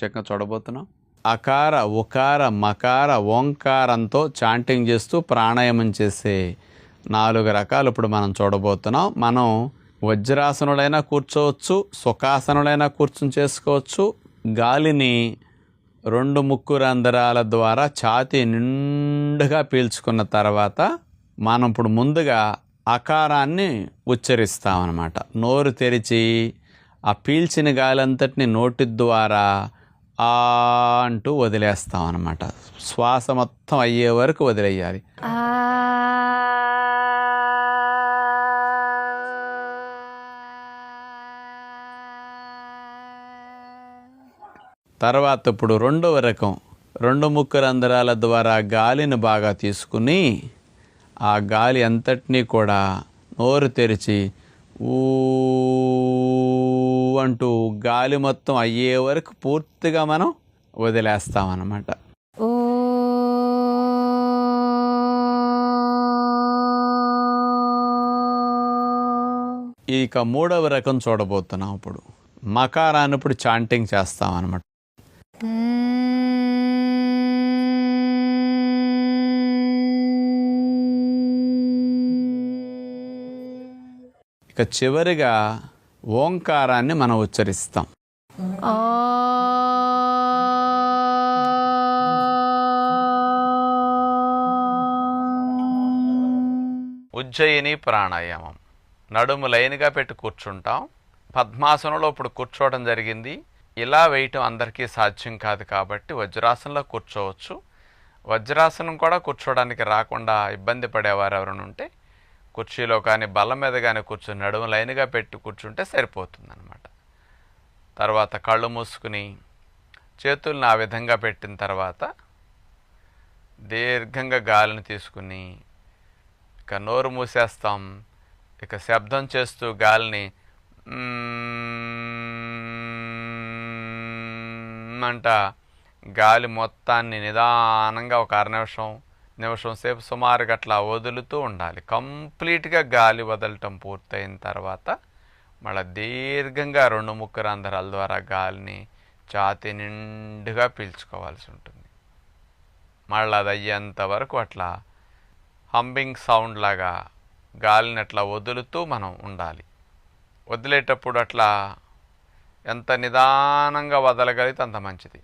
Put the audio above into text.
ప్రత్యేకంగా చూడబోతున్నాం. అకార ఉకార మకార ఓంకారంతో చాంటింగ్ చేస్తూ ప్రాణాయామం చేసే నాలుగు రకాలు ఇప్పుడు మనం చూడబోతున్నాం. మనం వజ్రాసనులైనా కూర్చోవచ్చు సుఖాసనులైనా కూర్చుని చేసుకోవచ్చు. గాలిని రెండు ముక్కు రంధ్రాల ద్వారా ఛాతీ నిండుగా పీల్చుకున్న తర్వాత మనం ఇప్పుడు ముందుగా అకారాన్ని ఉచ్చరిస్తామన్నమాట. నోరు తెరిచి ఆ పీల్చిన గాలి అంతటిని నోటి ద్వారా ఆ అంటూ వదిలేస్తాం అనమాట శ్వాస మొత్తం అయ్యే వరకు వదిలేయాలి. తర్వాత ఇప్పుడు రెండవ రకం. రెండు ముక్కు రంధ్రాల ద్వారా గాలిని బాగా తీసుకుని ఆ గాలి అంతటినీ కూడా నోరు తెరిచి ఊ అంటూ గాలి మొత్తం అయ్యే వరకు పూర్తిగా మనం వదిలేస్తామన్నమాట. ఇక మూడవ రకం చూడబోతున్నాం ఇప్పుడు మకారాన్ని ఇప్పుడు చాంటింగ్ చేస్తాం అనమాట ఇక చివరిగా ఓంకారాన్ని మనం ఉచ్చరిస్తాం. ఉజ్జయిని ప్రాణాయామం. నడుము లైన్గా పెట్టి కూర్చుంటాం. పద్మాసనంలో ఇప్పుడు కూర్చోవడం జరిగింది. ఇలా వేయటం అందరికీ సాధ్యం కాదు కాబట్టి వజ్రాసనంలో కూర్చోవచ్చు. వజ్రాసనం కూడా కూర్చోవడానికి రాకుండా ఇబ్బంది పడేవారు ఎవరైనా ఉంటే కుర్చీలో కానీ బల్ల మీద కానీ కూర్చుని నడుము లైన్గా పెట్టి కూర్చుంటే సరిపోతుంది అనమాట తర్వాత కళ్ళు మూసుకుని చేతుల్ని ఆ విధంగా పెట్టిన తర్వాత దీర్ఘంగా గాలిని తీసుకుని ఇక నోరు మూసేస్తాం. ఇక శబ్దం చేస్తూ గాలిని అంట. గాలి మొత్తాన్ని నిదానంగా ఒక అర నిమిషం నిమిషం సేపు సుమారుగా అట్లా వదులుతూ ఉండాలి. కంప్లీట్గా గాలి వదలటం పూర్తయిన తర్వాత మళ్ళీ దీర్ఘంగా రెండు ముక్కు రంధ్రాల ద్వారా గాలిని ఛాతి నిండుగా పీల్చుకోవాల్సి ఉంటుంది. మళ్ళీ అది అయ్యేంత వరకు అట్లా హంబింగ్ సౌండ్ లాగా గాలిని అట్లా వదులుతూ మనం ఉండాలి. వదిలేటప్పుడు అట్లా ఎంత నిదానంగా వదలగలిగితే అంత మంచిది.